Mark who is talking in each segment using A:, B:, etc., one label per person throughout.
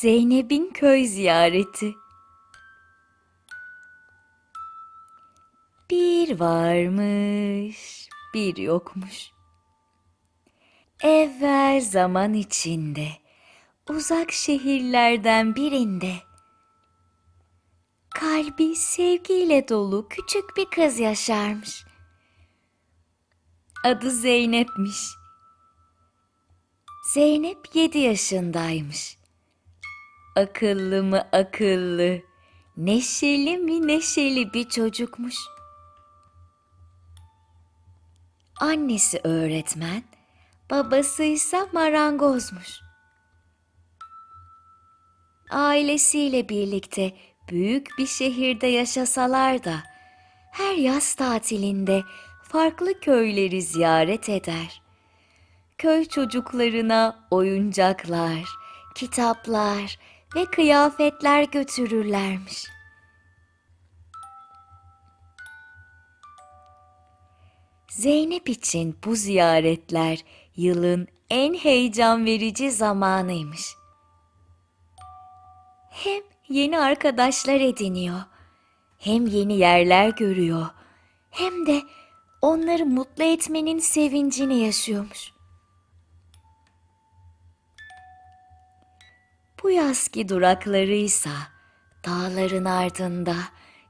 A: Zeynep'in köy ziyareti. Bir varmış, bir yokmuş. Evvel zaman içinde, uzak şehirlerden birinde, kalbi sevgiyle dolu küçük bir kız yaşarmış. Adı Zeynep'miş. Zeynep yedi yaşındaymış. Akıllı mı akıllı, neşeli mi neşeli bir çocukmuş. Annesi öğretmen, babası ise marangozmuş. Ailesiyle birlikte büyük bir şehirde yaşasalar da her yaz tatilinde farklı köyleri ziyaret eder. Köy çocuklarına oyuncaklar, kitaplar ve kıyafetler götürürlermiş. Zeynep için bu ziyaretler yılın en heyecan verici zamanıymış. Hem yeni arkadaşlar ediniyor, hem yeni yerler görüyor, hem de onları mutlu etmenin sevincini yaşıyormuş. Bu yazki duraklarıysa dağların ardında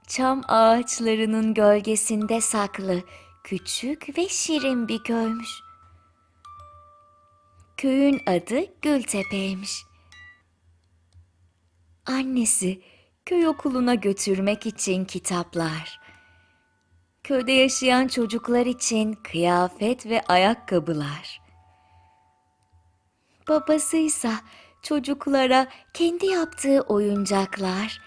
A: çam ağaçlarının gölgesinde saklı küçük ve şirin bir köymüş. Köyün adı Gültepe'ymiş. Annesi köy okuluna götürmek için kitaplar, köyde yaşayan çocuklar için kıyafet ve ayakkabılar. Babasıysa çocuklara kendi yaptığı oyuncaklar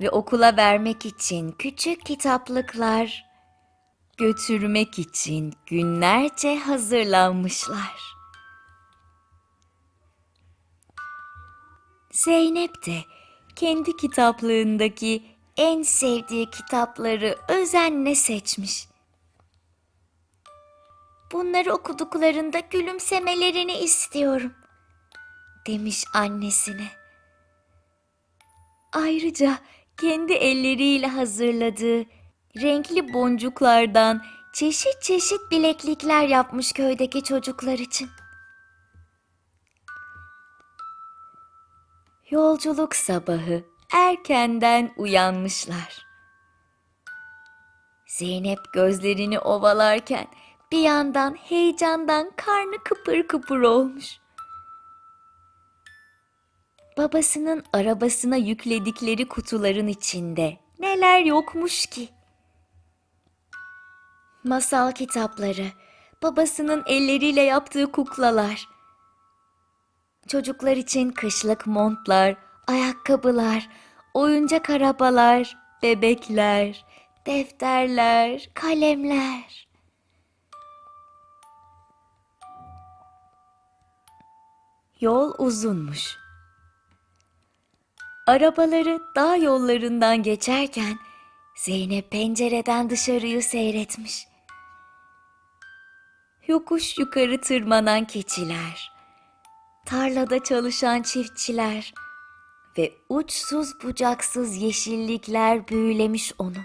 A: ve okula vermek için küçük kitaplıklar götürmek için günlerce hazırlanmışlar. Zeynep de kendi kitaplığındaki en sevdiği kitapları özenle seçmiş. Bunları okuduklarında gülümsemelerini istiyorum, demiş annesine. Ayrıca kendi elleriyle hazırladığı renkli boncuklardan çeşit çeşit bileklikler yapmış köydeki çocuklar için. Yolculuk sabahı erkenden uyanmışlar. Zeynep gözlerini ovalarken bir yandan heyecandan karnı kıpır kıpır olmuş. Babasının arabasına yükledikleri kutuların içinde neler yokmuş ki? Masal kitapları, babasının elleriyle yaptığı kuklalar, çocuklar için kışlık montlar, ayakkabılar, oyuncak arabalar, bebekler, defterler, kalemler. Yol uzunmuş. Arabaları dağ yollarından geçerken Zeynep pencereden dışarıyı seyretmiş. Yokuş yukarı tırmanan keçiler, tarlada çalışan çiftçiler ve uçsuz bucaksız yeşillikler büyülemiş onu.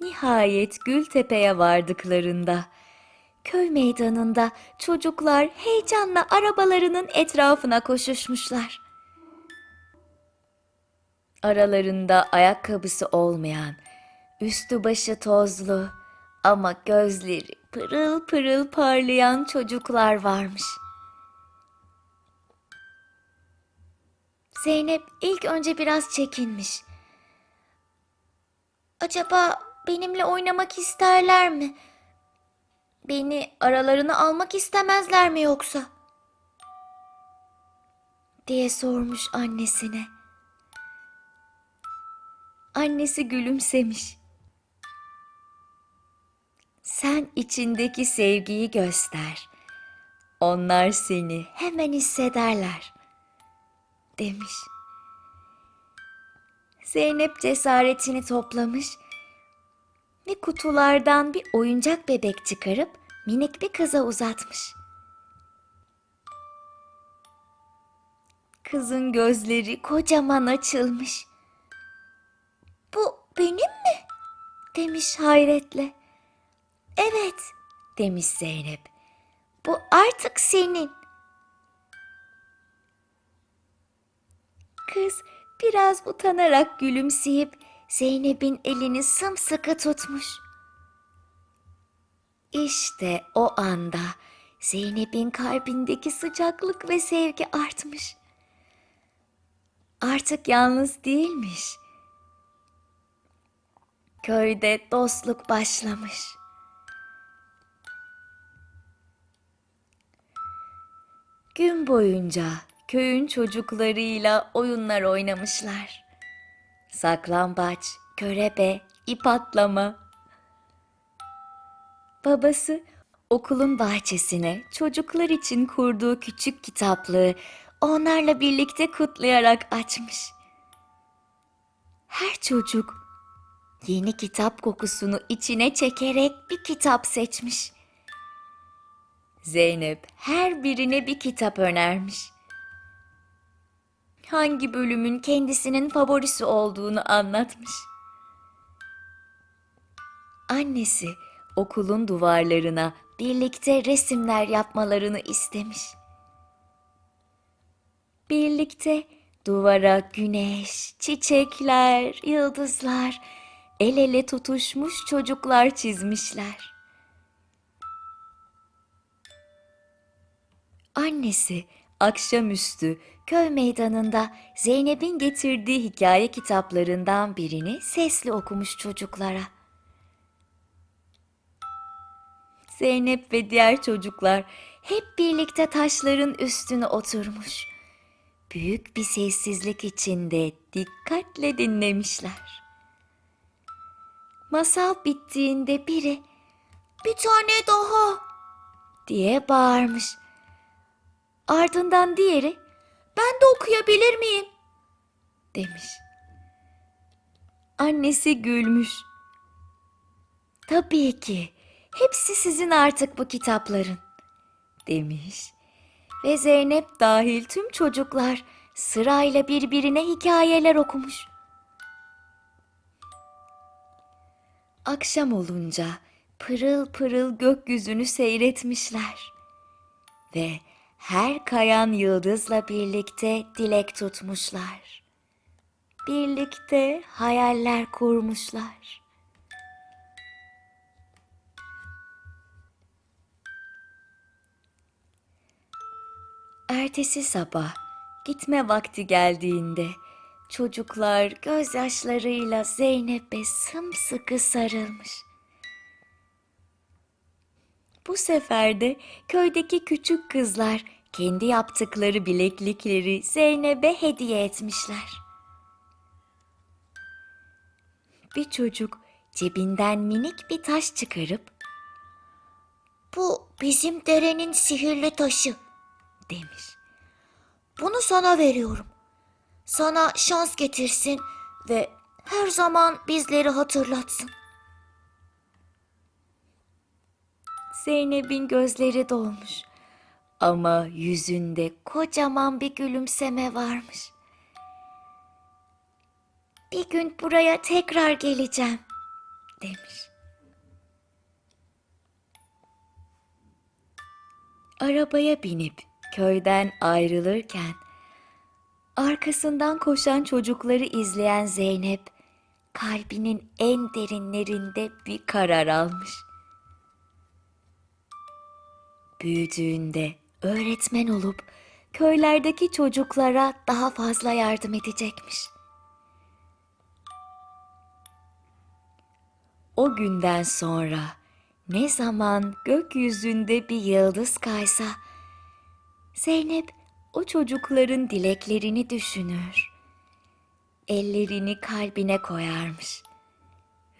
A: Nihayet Gültepe'ye vardıklarında köy meydanında çocuklar heyecanla arabalarının etrafına koşuşmuşlar. Aralarında ayakkabısı olmayan, üstü başı tozlu ama gözleri pırıl pırıl parlayan çocuklar varmış. Zeynep ilk önce biraz çekinmiş. Acaba benimle oynamak isterler mi? Beni aralarına almak istemezler mi yoksa? diye sormuş annesine. Annesi gülümsemiş. Sen içindeki sevgiyi göster. Onlar seni hemen hissederler, demiş. Zeynep cesaretini toplamış ve kutulardan bir oyuncak bebek çıkarıp minik bir kıza uzatmış. Kızın gözleri kocaman açılmış. Bu benim mi? demiş hayretle. Evet, demiş Zeynep. Bu artık senin. Kız biraz utanarak gülümseyip Zeynep'in elini sımsıkı tutmuş. İşte o anda Zeynep'in kalbindeki sıcaklık ve sevgi artmış. Artık yalnız değilmiş. Köyde dostluk başlamış. Gün boyunca köyün çocuklarıyla oyunlar oynamışlar. Saklambaç, körebe, ip atlama. Babası okulun bahçesine çocuklar için kurduğu küçük kitaplığı onlarla birlikte kutlayarak açmış. Her çocuk yeni kitap kokusunu içine çekerek bir kitap seçmiş. Zeynep her birine bir kitap önermiş. Hangi bölümün kendisinin favorisi olduğunu anlatmış. Annesi okulun duvarlarına birlikte resimler yapmalarını istemiş. Birlikte duvara güneş, çiçekler, yıldızlar, el ele tutuşmuş çocuklar çizmişler. Annesi akşamüstü köy meydanında Zeynep'in getirdiği hikaye kitaplarından birini sesli okumuş çocuklara. Zeynep ve diğer çocuklar hep birlikte taşların üstüne oturmuş. Büyük bir sessizlik içinde dikkatle dinlemişler. Masal bittiğinde biri "Bir tane daha!" diye bağırmış. Ardından diğeri "Ben de okuyabilir miyim?" demiş. Annesi gülmüş. Tabii ki. Hepsi sizin artık bu kitapların, demiş. Ve Zeynep dahil tüm çocuklar sırayla birbirine hikayeler okumuş. Akşam olunca pırıl pırıl gökyüzünü seyretmişler. Ve her kayan yıldızla birlikte dilek tutmuşlar. Birlikte hayaller kurmuşlar. Ertesi sabah gitme vakti geldiğinde çocuklar gözyaşlarıyla Zeynep'e sımsıkı sarılmış. Bu sefer de köydeki küçük kızlar kendi yaptıkları bileklikleri Zeynep'e hediye etmişler. Bir çocuk cebinden minik bir taş çıkarıp "Bu bizim derenin sihirli taşı." demiş. Bunu sana veriyorum. Sana şans getirsin ve her zaman bizleri hatırlatsın. Zeynep'in gözleri dolmuş ama yüzünde kocaman bir gülümseme varmış. Bir gün buraya tekrar geleceğim demiş. Arabaya binip köyden ayrılırken arkasından koşan çocukları izleyen Zeynep kalbinin en derinlerinde bir karar almış. Büyüdüğünde öğretmen olup köylerdeki çocuklara daha fazla yardım edecekmiş. O günden sonra ne zaman gökyüzünde bir yıldız kaysa Zeynep o çocukların dileklerini düşünür. Ellerini kalbine koyarmış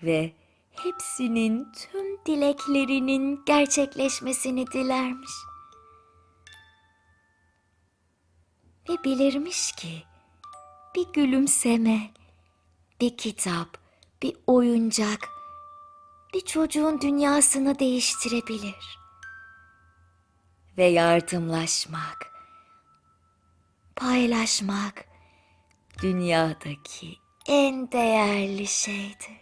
A: ve hepsinin tüm dileklerinin gerçekleşmesini dilermiş. Ve bilirmiş ki bir gülümseme, bir kitap, bir oyuncak bir çocuğun dünyasını değiştirebilir. Ve yardımlaşmak, paylaşmak dünyadaki en değerli şeydir.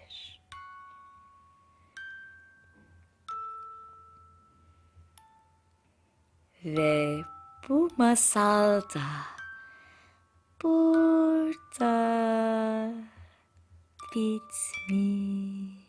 A: Ve bu masal da burada bitmiş.